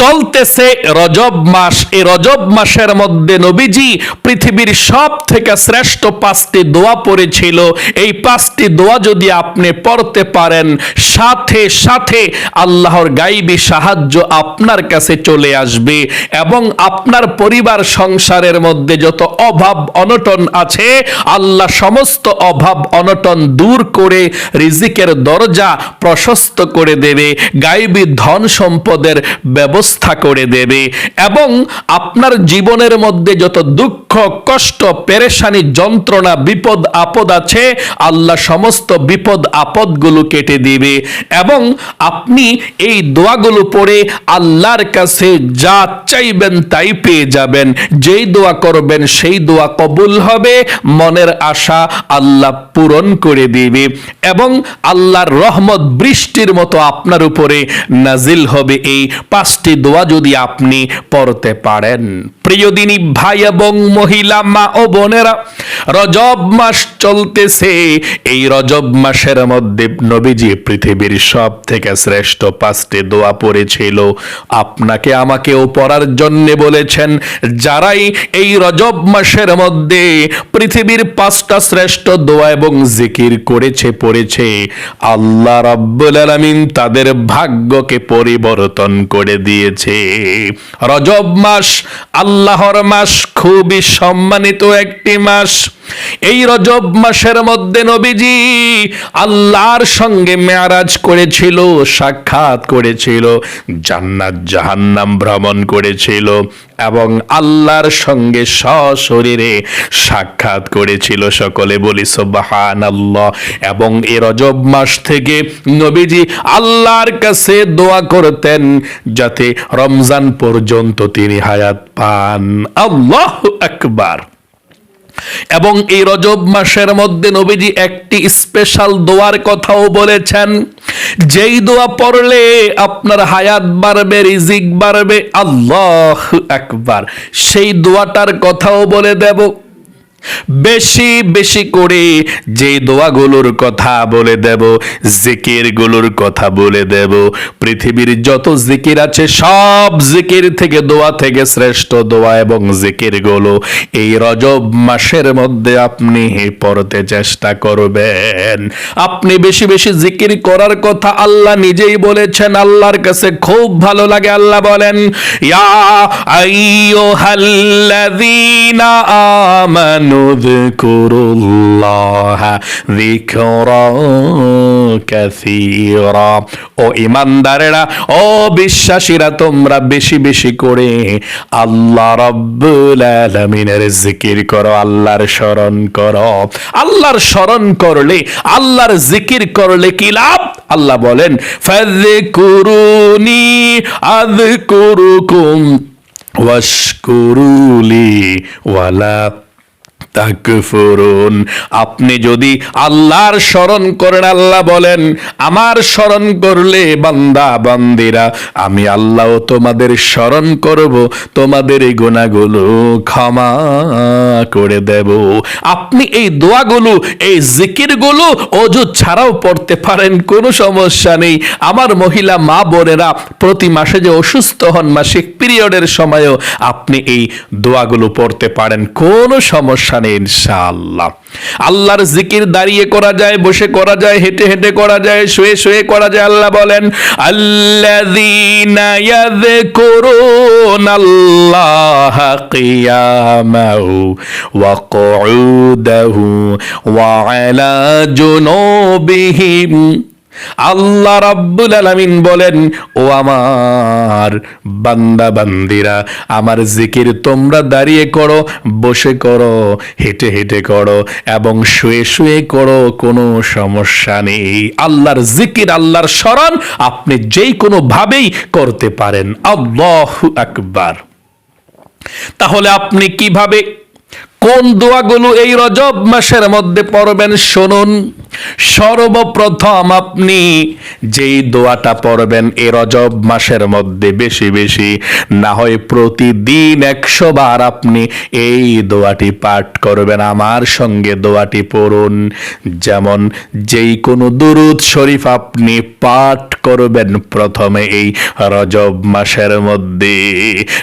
চলতেছে রজব মাস। এই রজব মাসের মধ্যে নবীজি পৃথিবীর সব থেকে শ্রেষ্ঠ পাঁচটি দোয়া পড়েছিল। এই পাঁচটি দোয়া যদি আপনি পড়তে পারেন, সাথে সাথে আল্লাহর গাইবী সাহায্য আপনার কাছে চলে আসবে এবং আপনার পরিবার সংসারের মধ্যে যত অভাব অনটন আছে, আল্লাহ সমস্ত অভাব অনটন দূর করে রিজিকের দরজা প্রশস্ত করে দেবে। গাইবী ধন সম্পদের ব্যবস্থা করে দেবে এবং আপনার জীবনের মধ্যে যত দুঃখ, কষ্ট, পেরেশানি, যন্ত্রণা, বিপদ, আপদ আছে, আল্লাহ সমস্ত বিপদ, আপদগুলো কেটে দিবে এবং আপনি এই দোয়াগুলো পড়ে আল্লাহর কাছে যা চাইবেন তাই পেয়ে যাবেন। যেই দোয়া করবেন সেই দোয়া কবুল হবে, মনের আশা আল্লাহ পূরণ করে দিবে এবং আল্লাহর রহমত বৃষ্টির মতো আপনার উপরে নাজিল হবে। এই পাঁচটি দোয়া যদি আপনি পড়তে পারেন। প্রিয় দিনী ভাই এবং মহিলা, মা ও বোনেরা, রজব মাস চলতেছে। এই রজব মাসের মধ্যে নবীজি পৃথিবীর সব থেকে শ্রেষ্ঠ পাঁচটি দোয়া পড়েছিল। আপনাকে আমাকেও পড়ার জন্য বলেছেন, যারাই এই রজব মাসের মধ্যে পৃথিবীর পাঁচটা শ্রেষ্ঠ দোয়া এবং জিকির করেছে, পড়েছে, আল্লাহ রাব্বুল আলামিন তাদের ভাগ্যকে পরিবর্তন করে দিয়েছে। রজব মাস আল্লাহর মাস খুবই সম্মানিত একটি মাস। এই রজব মাসের মধ্যে নবীজি আল্লাহর সঙ্গে মেয়ারাজ করেছিল, সাক্ষাৎ করেছিল, জান্নাত জাহান্নাম ভ্রমণ করেছিল এবং আল্লাহর সঙ্গে সশরীরে সাক্ষাৎ করেছিল সকলে বলি সোবাহান আল্লাহ এবং এ রজব মাস থেকে নবীজি আল্লাহর কাছে দোয়া করতেন যাতে রমজান পর্যন্ত তিনি হায়াত পান। আল্লাহ আকবার। এবং এই রজব মাসের মধ্যে নবীজি একটি স্পেশাল দোয়ার কথাও বলেছেন, যেই দোয়া পড়লে আপনার হায়াত বাড়বে, রিজিক বাড়বে, আল্লাহ একবার সেই দোয়াটার কথাও বলে দেব। বেশি বেশি করে যে দোয়াগুলোর কথা বলে দেব জিকিরগুলোর কথা বলে দেব, পৃথিবীর যত জিকির আছে সব জিকির থেকে দোয়া থেকে শ্রেষ্ঠ দোয়া এবং জিকিরগুলো এই রজব মাসের মধ্যে আপনি পড়তে চেষ্টা করবেন। আপনি বেশি বেশি জিকির করার কথা আল্লাহ নিজেই বলেছেন, আল্লাহর কাছে খুব ভালো লাগে, আল্লাহ বলেন, ইয়া আইয়ুহাল্লাযীনা আমানু যকুরুল্লাহা যিকরা কাসীরা ও ইমানদারেরা, ও বিশ্বাসীরা, তোমরা বেশি বেশি করে আল্লাহ রাব্বুল আলামিনের জিকির করো, আল্লাহর স্মরণ করো। আল্লাহর স্মরণ করলে, আল্লাহর জিকির করলে কি লাভ? আল্লাহ বলেন, ফাযকুরুনি আযকুরুকুম ওয়াশকুরুলি ওয়ালা তাকফুরুন আপনি যদি আল্লাহর স্মরণ করেন, আল্লাহ বলেন, আমার স্মরণ করলে বান্দা, বান্দিরা, আমি আল্লাহ তোমাদের স্মরণ করব, তোমাদের এই গুণাগুলো ক্ষমা করে দেব। আপনি এই দোয়াগুলো, এই জিকিরগুলো অজু ছাড়াও পড়তে পারেন, কোনো সমস্যা নেই। আমার মহিলা, মা, বোনেরা, প্রতি মাসে যে অসুস্থ হন, মাসিক পিরিয়ডের সময়ও আপনি এই দোয়াগুলো পড়তে পারেন, কোনো সমস্যা নেই। ইনশাআল্লাহ। আল্লাহর জিকির দাঁড়িয়ে করা যায়, বসে করা যায়, হেঁটে হেঁটে করা যায়, শুয়ে শুয়ে করা যায়, আল্লাহ বলেন, আল্লাযীনা ইয়াযকুরুনা আল্লাহ কিয়ামাও ওয়া কুউদাহু ওয়া আলা জুনুবিহিম। আল্লাহ রাব্বুল আলামিন বলেন, ও আমার বান্দা বান্দিরা আমার জিকির তোমরা দাঁড়িয়ে করো, বসে করো, হেঁটে হেঁটে করো এবং শুয়ে শুয়ে করো, কোনো সমস্যা নেই। আল্লাহর জিকির, আল্লাহর স্মরণ আপনি যেই কোনো ভাবেই করতে পারেন। আল্লাহু আকবার। তাহলে আপনি কীভাবে কোন দোয়াগুলো এই রজব মাসের মধ্যে পড়বেন শুনুন। সর্বপ্রথম আপনি যেই দোয়াটা পড়বেন এ রজব মাসের মধ্যে বেশি বেশি, না হয় প্রতিদিন একশো বার আপনি এই দোয়াটি পাঠ করবেন, আমার সঙ্গে দোয়াটি পড়ুন। যেমন, যেই কোনো দুরুদ শরীফ আপনি পাঠ করবেন প্রথমে এই রজব মাসের মধ্যে।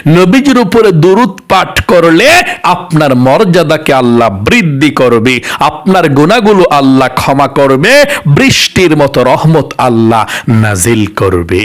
নবীজির উপরে দুরুদ পাঠ করলে আপনার মর্যাদাকে আল্লাহ বৃদ্ধি করবে, আপনার গুণাগুলো আল্লাহ ক্ষমা করবে, বৃষ্টির মতো রহমত আল্লাহ নাজিল করবে।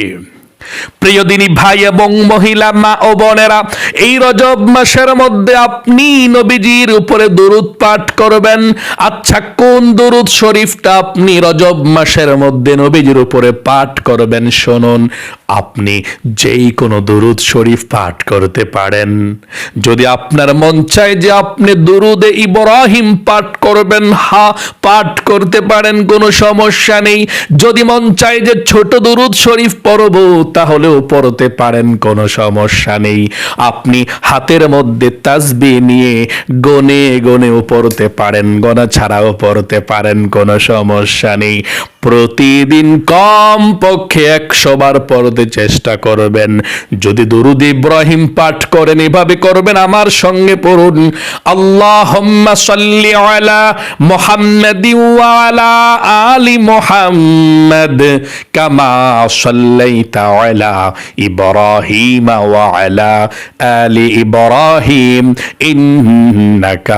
প্রিয় দিনী ভাই এবং মহিলা, মা ও বোনেরা, এই রজব মাসের মধ্যে আপনি নবীজির উপরে দরুদ পাঠ করবেন। আচ্ছা কোন দরুদ শরীফটা আপনি রজব মাসের মধ্যে নবীজির উপরে পাঠ করবেন শুনুন। আপনি যেই কোনো দরুদ শরীফ পাঠ করতে পারেন। যদি আপনার মন চায় যে আপনি দরুদে ইব্রাহিম পাঠ করবেন, হা, পাঠ করতে পারেন, কোনো সমস্যা নেই। যদি মন চায় যে ছোট দরুদ শরীফ পড়ব তাহলেও পড়তে পারেন কোনো সমস্যা নেই। আপনি হাতের মধ্যে তাজবি নিয়ে গনে গনেও পড়তে পারেন, গনা ছাড়াও পড়তে পারেন, কোনো সমস্যা নেই। প্রতিদিন কম পক্ষে একশো বার পড়তে চেষ্টা করবেন। যদি দুরুদ ইব্রাহিম পাঠ করেন, এভাবে করবেন, আমার সঙ্গে পড়ুন। আল্লাহ সাল্লি আলা মুহাম্মাদ ওয়ালা আলি মুহাম্মাদ কামা সাল্লাইতা আলা ইব্রাহিম ওয়ালা আলি ইব্রাহিম। ইন্নাকা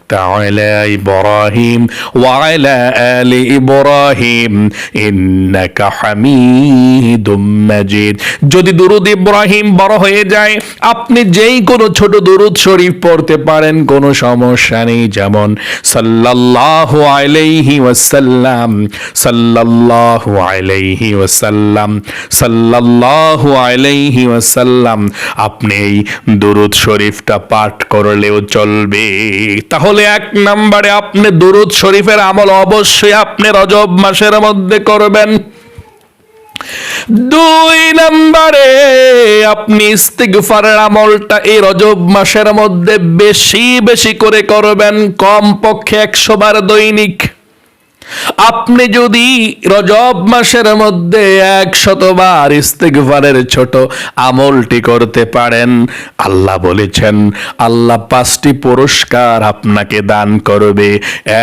على إبراهيم وعلى آل إبراهيم إنك حميد مجيد যদি দুরুদ ইব্রাহিম বড় হয়ে যায় আপনি যেই কোনো ছোট দুরুদ শরীফ পড়তে পারেন কোনো সমস্যা নেই যেমন সাল্লাল্লাহু আলাইহি ওয়াসাল্লাম সাল্লাল্লাহু আলাইহি ওয়াসাল্লাম সাল্লাল্লাহু আলাইহি ওয়াসাল্লাম আপনি এই দুরুদ শরীফটা পাঠ করলেও চলবে তাহলে এক নম্বরে আপনি দুরুদ শরীফের আমল অবশ্যই আপনি রজব মাসের মধ্যে করবেন। দুই নম্বরে আপনি ইস্তিগফারের আমলটা এই রজব মাসের মধ্যে বেশি বেশি করে করবেন। কমপক্ষে একশো বার দৈনিক। আপনি যদি রজব মাসের মধ্যে একশতবার ইস্তেগফারের ছোট আমলটি করতে পারেন, আল্লাহ বলেছেন, আল্লাহ পাঁচটি পুরস্কার আপনাকে দান করবে।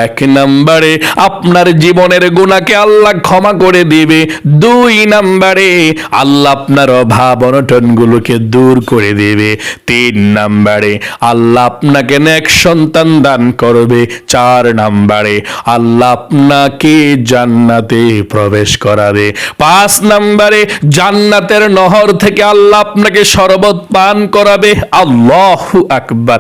এক নম্বরে আপনার জীবনের গুণাকে আল্লাহ ক্ষমা করে দিবে। দুই নম্বরে আল্লাহ আপনার অভাব অনটনগুলোকে দূর করে দেবে। তিন নম্বরে আল্লাহ আপনাকে নেক সন্তান দান করবে। চার নম্বরে আল্লাহ আপনাকে জান্নাতে প্রবেশ করাবে? পাঁচ নম্বরে, জান্নাতের নহর থেকে আল্লাহ আপনাকে শরবত পান করাবে। আল্লাহ আকবার।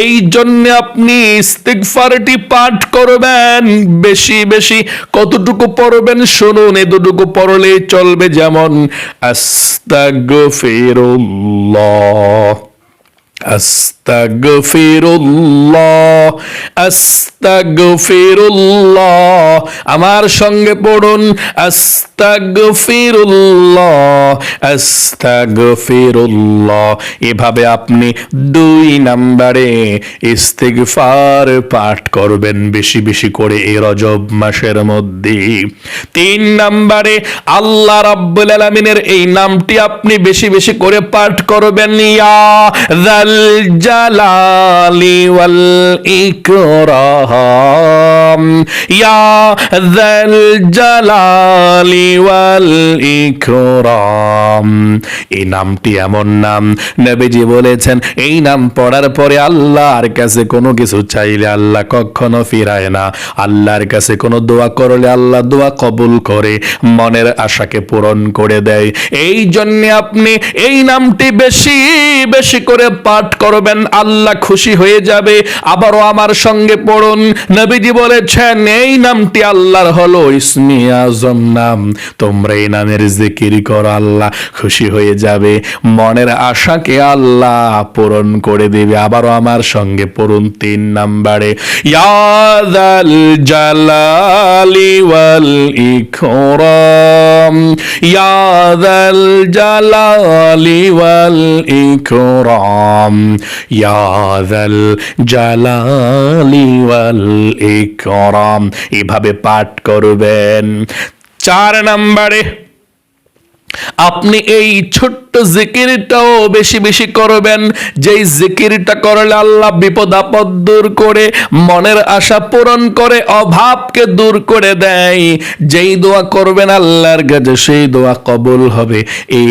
এই জন্য আপনি ইস্তিগফারটি পাঠ করবেন। বেশি বেশি কতটুকু পড়বেন শুনুন, এতটুকু পড়লে চলবে যেমন আস্তাগফিরুল্লাহ। আমার সঙ্গে পড়ুন, আস্তাগফিরুল্লাহ আস্তাগফিরুল্লাহ। এভাবে আপনি দুই নম্বরে ইস্তিগফার পাঠ করবেন বেশি বেশি করে এই রজব মাসের মধ্যে। তিন নাম্বারে আল্লাহ রাব্বুল আলামিনের এই নামটি আপনি বেশি বেশি করে পাঠ করবেন। ইয়া জালালি ওয়াল ইকরাম ইয়া যাল জালালি এই নামটি এমন নাম, নবীজি বলেছেন, এই নাম পড়ার পরে আল্লাহর কাছে কোনো কিছু চাইলে আল্লাহ কখনো ফিরায় না। আল্লাহর কাছে কোনো দোয়া করলে আল্লাহ দোয়া কবুল করে, মনের আশাকে পূরণ করে দেয়। এই জন্য আপনি এই নামটি বেশি বেশি করে পাঠ করবেন। আল্লাহ খুশি হয়ে যাবে। আবারও আমার সঙ্গে পড়ুন। নবীজি বলেছেন, এই নামটি আল্লাহর হলো ইসমি আজম নাম। তোমরা এই নামের জিকির করো, আল্লাহ খুশি হয়ে যাবে। মনের আশাকে আল্লাহ পূরণ করে দেবে। আবারও আমার সঙ্গে পড়ুন তিন নাম্বারে। ইয়াদাল জালালি ওয়াল ইকরাম। ইয়াদাল জালালি ওয়াল ইকরাম। ইয়াদাল জালালি ওয়াল ইকরাম এভাবে পাঠ করবেন। চার নম্বরে, আপনি এই ছোট্ট জিকিরটাও বেশি বেশি করবেন। যেই জিকিরটা করলে আল্লাহ বিপদ আপদ দূর করে, মনের আশা পূরণ করে, অভাবকে দূর করে দেয়। যেই দোয়া করবেন আল্লাহর কাছে, সেই দোয়া কবুল হবে। এই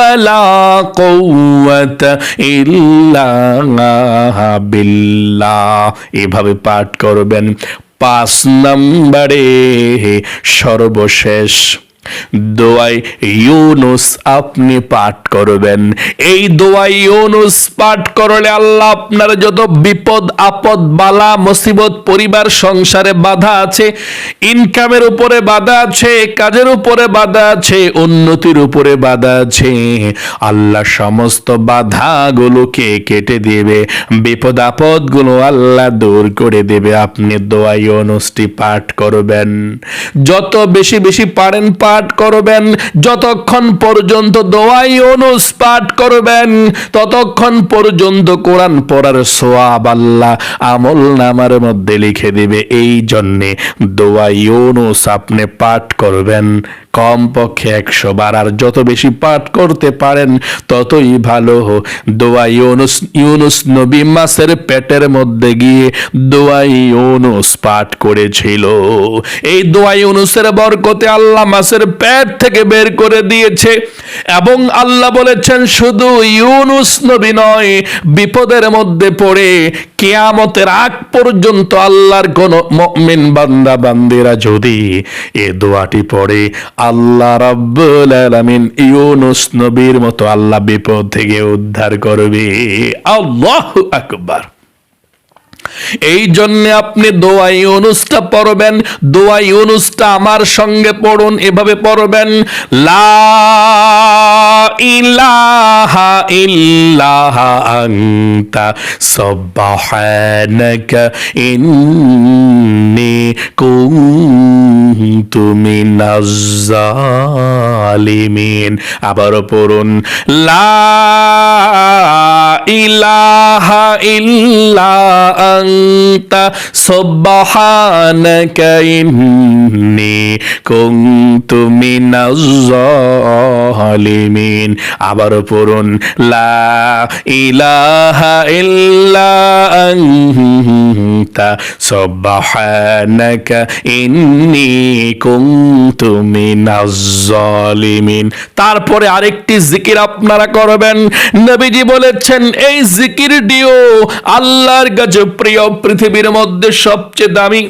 ওয়ালা قوة إلا بالله। এভাবে পাঠ করবেন। পাঁচ নম্বরে সর্বশেষ দোয়াই ইউনুস আপনি পাঠ করবেন। এই দোয়াই ইউনুস পাঠ করলে আল্লাহ আপনার যত বিপদ, আপদ, বালা, মুসিবত, পরিবার, সংসারে বাধা আছে ইনকামের উপরে বাধা আছে, কাজের উপরে বাধা আছে, উন্নতির উপরে বাধা আছে, আল্লাহ সমস্ত বাধাগুলোকে কেটে দেবে? বিপদ, আপদগুলো আল্লাহ দূর করে দেবে। আপনি দোয়া ইউনুসটি পাঠ করবেন। যত বেশি বেশি পারেন করবেন। যতক্ষণ পর্যন্ত দোয়াই অনুস পাঠ করবেন, ততক্ষণ পর্যন্ত কোরআন পড়ার সোয়াব আল্লাহ আমল নামার মধ্যে লিখে দিবে। এই জন্যে দোয়াই অনুস আপনি পাঠ করবেন। কমপক্ষে একশো বার, আর যত বেশি পাঠ করতে পারেন, ততই ভালো দোয়া ইউনুস ইউনুস নবী মাসের পেটের মধ্যে গিয়ে দোয়া ইউনুস পাঠ করেছিল। এই দোয়া ইউনুসের বরকতে আল্লাহ মাসের পেট থেকে বের করে দিয়েছে, এবং আল্লাহ বলেছেন, শুধু ইউনুস নবী নয়, বিপদের মধ্যে পড়ে কেয়ামতের আগ পর্যন্ত আল্লাহর কোন মুমিন বান্দা, বান্দিরা যদি এ দোয়াটি পড়ে আল্লাহ রাব্বুল আলামিন ইউনুস নবীর মতো আল্লাহ বিপদ থেকে উদ্ধার করবে। আল্লাহু আকবার। এই জন্য আপনি দোয়াই অনুষ্টা পড়বেন, দোয়াই অনুষ্টা আমার সঙ্গে পড়ুন, এভাবে পড়বেন, লা ইলাহা ইল্লাহা আনতা সুবহানাকা ইন্নী কুনতু মিনাজ জালিমিন। আবার পড়ুন, লা ইলাহা ইল্লা সুবহানাকা ইন্নী কুনতু মিনাজ জালিমিন আবার পড়ুন, লা ইলাহা ইল্লা আনতা সুবহানাকা ইন্নী কুনতু মিনাজ জালিমিন তারপরে আরেকটি জিকির আপনারা করবেন। নবীজি বলেছেন, এই জিকিরটিও আল্লাহর কাছে প্রিয় পৃথিবীর মধ্যে সবচেয়ে দামি।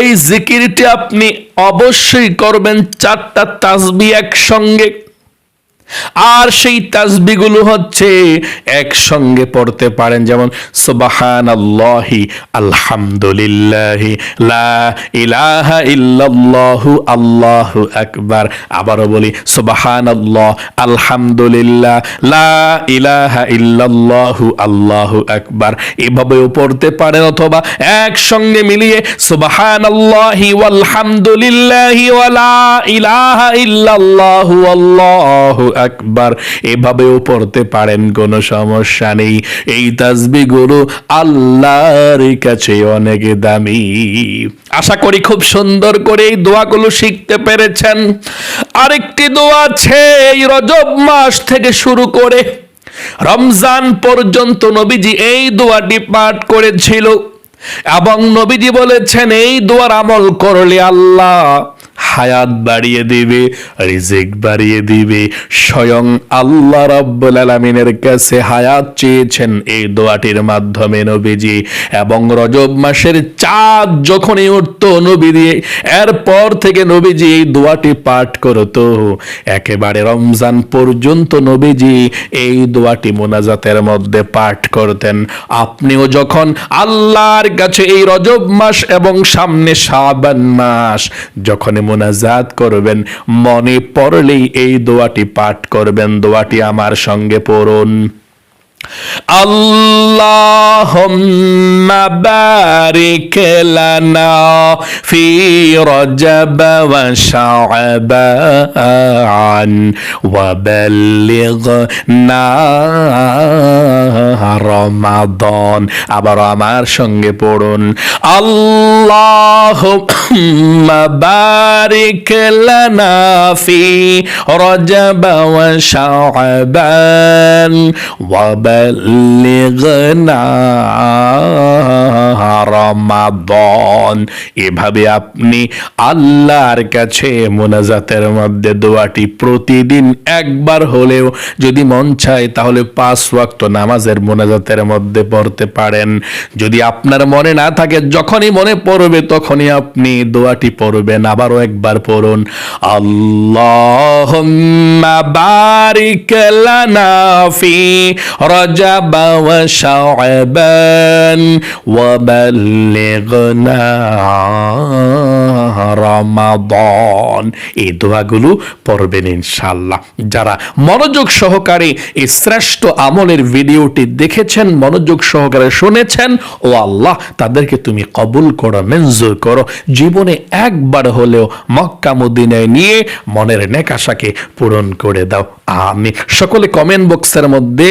এই জিকিরটি আপনি অবশ্যই করবেন চারটা তাসবি একসঙ্গে। আর সেই তাসবিগুলো হচ্ছে একসঙ্গে পড়তে পারেন, যেমন সুবাহান আল্লাহি আলহামদুলিল্লাহি, লা ইলাহা ইল্লাল্লাহু, আল্লাহু আকবার। আবারও বলি সুবাহান আল্লাহ আলহামদুলিল্লাহ, লা ইলাহা ইল্লাল্লাহু, আল্লাহু আকবার। এভাবেও পড়তে পারেন অথবা একসঙ্গে মিলিয়ে সুবাহান আল্লাহি ওয়ালহামদুলিল্লাহি ওয়ালা ইলাহা ইল্লাল্লাহু, আল্লাহু আকবার, এভাবেও পড়তে পারেন, কোনো সমস্যা নেই। এই তাসবিগুলো আল্লাহর কাছে অনেক দামি। আশা করি খুব সুন্দর করে এই দোয়াগুলো শিখতে পেরেছেন। আরেকটি দোয়া আছে, এই রজব মাস থেকে শুরু করে রমজান পর্যন্ত নবীজি এই দোয়াটি পাঠ করেছিল। এবং নবীজি বলেছেন, এই দোয়ার আমল করলে আল্লাহ হায়াত বাড়িয়ে দিবে, রিজিক বাড়িয়ে দিবে। স্বয়ং আল্লাহ রাব্বুল আলামিনের কাছে হায়াত চেয়েছেন এই দোয়াটির মাধ্যমে নবীজি। এবং রজব মাসের চাঁদ যখনই উঠত নবীজি এরপর থেকে নবীজি এই দোয়াটি পাঠ করত। একেবারে রমজান পর্যন্ত নবীজি এই দোয়াটি মোনাজাতের মধ্যে পাঠ করতেন। আপনিও যখন আল্লাহর কাছে এই রজব মাস এবং সামনে শাবান মাস যখন মোনাজাত করবেন। মনে পড়লেই এই দোয়াটি পাঠ করবেন। দোয়াটি আমার সঙ্গে পড়ুন। اللهم بارك لنا في رجب وشعبان وبلغنا রমাদন আবার আমার সঙ্গে পড়ুন اللهم بارك لنا في رجب وشعبان وبلغنا রমাদন এভাবে আপনি আল্লাহর কাছে মোনাজাতের মধ্যে দোয়াটি প্রতিদিন একবার হলেও যদি মন চায় তাহলে পাঁচ ওয়াক্ত নামাজের মোনাজাতের মধ্যে পড়তে পারেন। যদি আপনার মনে না থাকে, যখনই মনে পড়বে তখনই আপনি দোয়াটি পড়বেন, আবারও একবার পড়ুন। আল্লাহ বারিক লানা رجب وشعبان وبلغنا রমাদন এই দোয়াগুলো পড়বেন ইনশাল্লাহ যারা মনোযোগ সহকারে এই শ্রেষ্ঠ আমলের ভিডিওটি দেখেছেন মনোযোগ সহকারে শুনেছেন ও আল্লাহ তাদেরকে তুমি কবুল করো মঞ্জুর করো জীবনে একবার হলেও মক্কা মদিনায় নিয়ে মনের নেকাশাকে পূরণ করে দাও আমি সকলে কমেন্ট বক্সের মধ্যে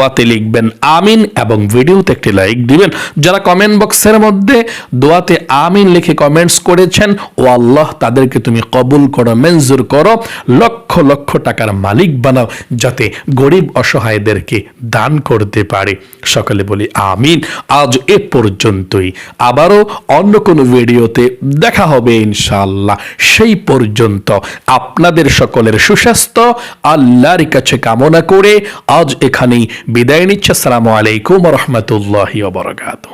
দোয়াতে লিখবেন আমিন এবং ভিডিওতে একটি লাইক দিবেন। যারা কমেন্ট বক্সের মধ্যে দোয়াতে আমিন লিখে কমেন্টস করেছেন, ও আল্লাহ তাদেরকে তুমি কবুল করো, মঞ্জুর করো, লক্ষ লক্ষ টাকার মালিক বানাও, যাতে গরিব অসহায়দেরকে দান করতে পারে। সকলে বলি আমিন। আজ এ পর্যন্তই। আবারও অন্য কোনো ভিডিওতে দেখা হবে ইনশাআল্লাহ। সেই পর্যন্ত আপনাদের সকলের সুস্বাস্থ্য, আল্লাহর কাছে কামনা করে আজ এখানেই বিদায় নিচ্ছে আসসালামু আলাইকুম রহমতুল্লাহ বরকাত